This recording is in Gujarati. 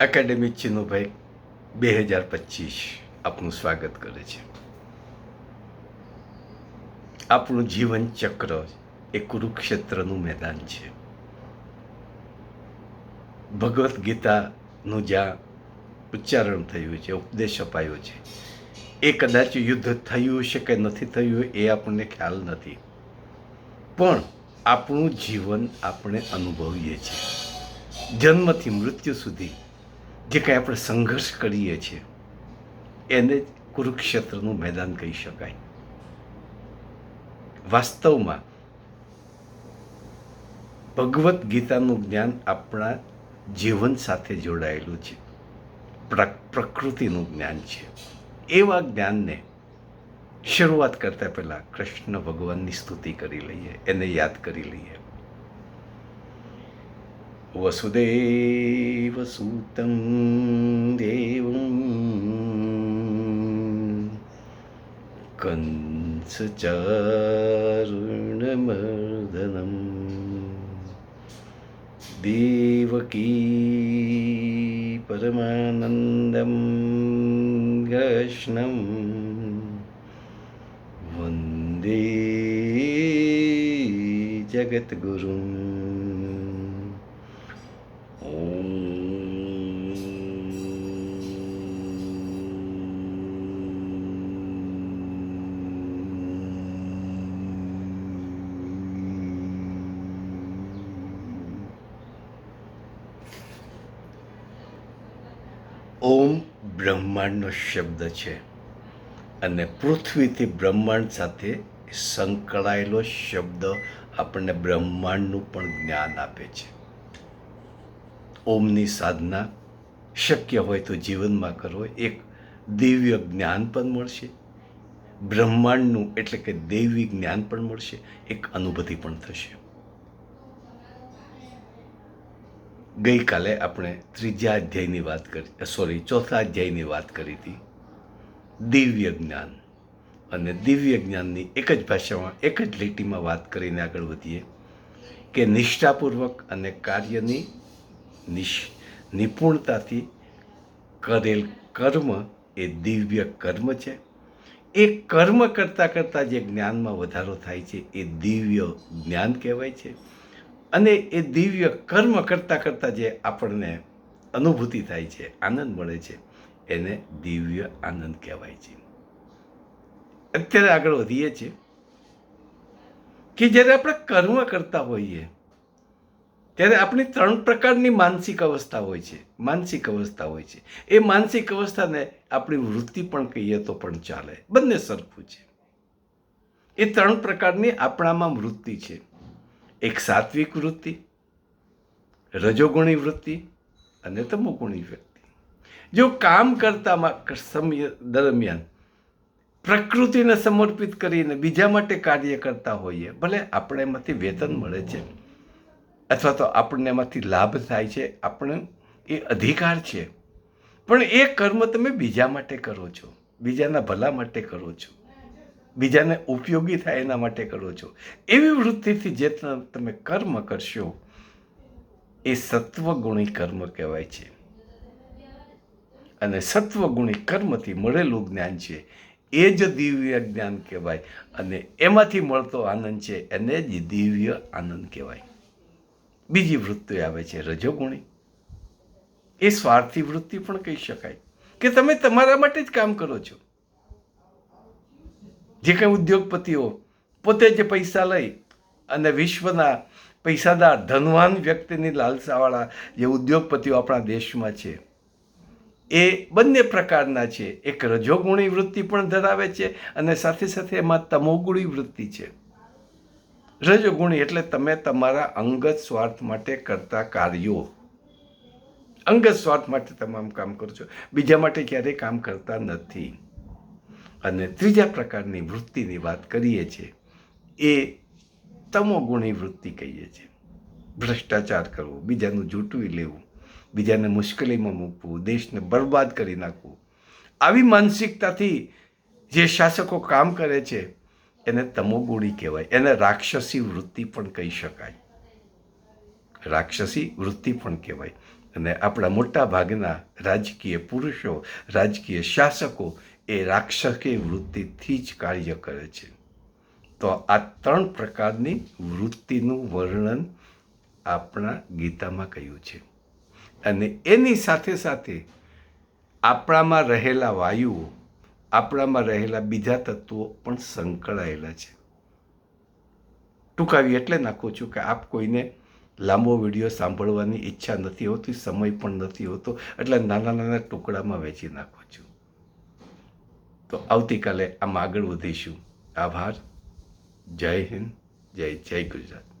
એકેડેમિક ચિનુભાઈ બે હજાર પચીસ આપનું સ્વાગત કરે છે. આપણું જીવન ચક્ર એ કુરુક્ષેત્રનું મેદાન છે. ભગવદ્ ગીતાનું જ્યાં ઉચ્ચારણ થયું છે, ઉપદેશ અપાયો છે, એ કદાચ યુદ્ધ થયું છે કે નથી થયું એ આપણને ખ્યાલ નથી. પણ આપણું જીવન આપણે અનુભવીએ છીએ. જન્મથી મૃત્યુ સુધી જે કંઈ આપણે સંઘર્ષ કરીએ છીએ, એને જ કુરુક્ષેત્રનું મેદાન કહી શકાય. વાસ્તવમાં, ભગવદ્ ગીતાનું જ્ઞાન આપણા જીવન સાથે જોડાયેલું છે. પ્ર- પ્રકૃતિનું જ્ઞાન છે. એવા જ્ઞાનને શરૂઆત કરતા પહેલાં કૃષ્ણ ભગવાનની સ્તુતિ કરી લઈએ, એને યાદ કરી લઈએ. वसुदेवसूतं देवं कन्सचारुणमर्दनं देवकी परमानन्दं गष्णं वन्दे जगद्गुरुम् ઓમ બ્રહ્માંડનો શબ્દ છે. અને પૃથ્વીથી બ્રહ્માંડ સાથે સંકળાયેલો શબ્દ આપણને બ્રહ્માંડનું પણ જ્ઞાન આપે છે. ઓમની સાધના શક્ય હોય તો જીવનમાં કરો, એક દિવ્ય જ્ઞાન પણ મળશે. બ્રહ્માંડનું એટલે કે દૈવી જ્ઞાન પણ મળશે, એક અનુભૂતિ પણ થશે. ગઈકાલે આપણે ત્રીજા અધ્યાયની વાત કરી સોરી ચોથા અધ્યાયની વાત કરી હતી. દિવ્ય જ્ઞાન. અને દિવ્ય જ્ઞાનની એક જ ભાષામાં, એક જ લીટીમાં વાત કરીને આગળ વધીએ કે નિષ્ઠાપૂર્વક અને કાર્યની નિશ, નિપુણતાથી કરેલ કર્મ એ દિવ્ય કર્મ છે. એ કર્મ કરતાં કરતાં જે જ્ઞાનમાં વધારો થાય છે, એ દિવ્ય જ્ઞાન કહેવાય છે. અને એ દિવ્ય કર્મ કરતાં કરતાં જે આપણને અનુભૂતિ થાય છે, આનંદ મળે છે, એને દિવ્ય આનંદ કહેવાય છે. અત્યારે આગળ વધીએ છીએ કે જ્યારે આપણે કર્મ કરતા હોઈએ, ત્યારે આપણી ત્રણ પ્રકારની માનસિક અવસ્થા હોય છે, માનસિક અવસ્થા હોય છે. એ માનસિક અવસ્થાને આપણી વૃત્તિ પણ કહીએ તો પણ ચાલે, બંને સરખું છે. એ ત્રણ પ્રકારની આપણામાં વૃત્તિ છે. એક સાત્વિક વૃત્તિ રજોગુણી વૃત્તિ અને તમોગુણી વ્યક્તિ. જો કામ કરતામાં સમય દરમિયાન પ્રકૃતિને સમર્પિત કરીને બીજા માટે કાર્ય કરતા હોઈએ, ભલે આપણે એમાંથી વેતન મળે છે, અથવા તો આપણને એમાંથી લાભ થાય છે, આપણે એ અધિકાર છે. પણ એ કર્મ તમે બીજા માટે કરો છો, બીજાના ભલા માટે કરો છો. બીજાને ઉપયોગી થાય એના માટે કરો છો. એવી વૃત્તિથી જે તમે કર્મ કરશો, એ સત્વગુણી કર્મ કહેવાય છે. અને સત્વગુણી કર્મથી મળેલું જ્ઞાન છે, એ જ દિવ્ય જ્ઞાન કહેવાય. અને એમાંથી મળતો આનંદ છે, એને જ દિવ્ય આનંદ કહેવાય. બીજી વૃત્તિ આવે છે રજોગુણી. એ સ્વાર્થી વૃત્તિ પણ કહી શકાય. કે તમે તમારા માટે જ કામ કરો છો. જે કંઈ ઉદ્યોગપતિઓ પોતે જે પૈસા લઈ અને વિશ્વના પૈસાદાર, ધનવાન વ્યક્તિની લાલસાવાળા જે ઉદ્યોગપતિઓ આપણા દેશમાં છે, એ બંને પ્રકારના છે. એક રજોગુણી વૃત્તિ પણ ધરાવે છે અને સાથે સાથે એમાં તમોગુણી વૃત્તિ છે. રજોગુણી એટલે તમે તમારા અંગત સ્વાર્થ માટે કરતા કાર્યો. અંગત સ્વાર્થ માટે તમામ કામ કરો છો. બીજા માટે ક્યારેય કામ કરતા નથી. અને ત્રીજા પ્રકારની વૃત્તિની વાત કરીએ છીએ, એ તમોગુણી વૃત્તિ કહીએ છીએ. ભ્રષ્ટાચાર કરવો, બીજાનું જૂટવી લેવું, બીજાને મુશ્કેલીમાં મૂકવું, દેશને બરબાદ કરી નાખવું, આવી માનસિકતાથી જે શાસકો કામ કરે છે, એને તમોગુણી કહેવાય. એને રાક્ષસી વૃત્તિ પણ કહી શકાય. રાક્ષસી વૃત્તિ પણ કહેવાય. અને આપણા મોટા ભાગના રાજકીય પુરુષો, રાજકીય શાસકો એ રાક્ષસી વૃત્તિથી જ કાર્ય કરે છે. તો આ ત્રણ પ્રકારની વૃત્તિનું વર્ણન આપણા ગીતામાં કહ્યું છે. અને એની સાથે સાથે આપણામાં રહેલા વાયુઓ, આપણામાં રહેલા બીજા તત્વો પણ સંકળાયેલા છે. ટૂંકાવી એટલે નાખું છું કે આપ કોઈને લાંબો વીડિયો સાંભળવાની ઈચ્છા નથી હોતી, સમય પણ નથી હોતો, એટલે નાના નાના ટુકડામાં વહેંચી નાખું છું. તો આવતીકાલે આમ આગળ વધીશું. આભાર. જય હિન્દ. જય જય ગુજરાત.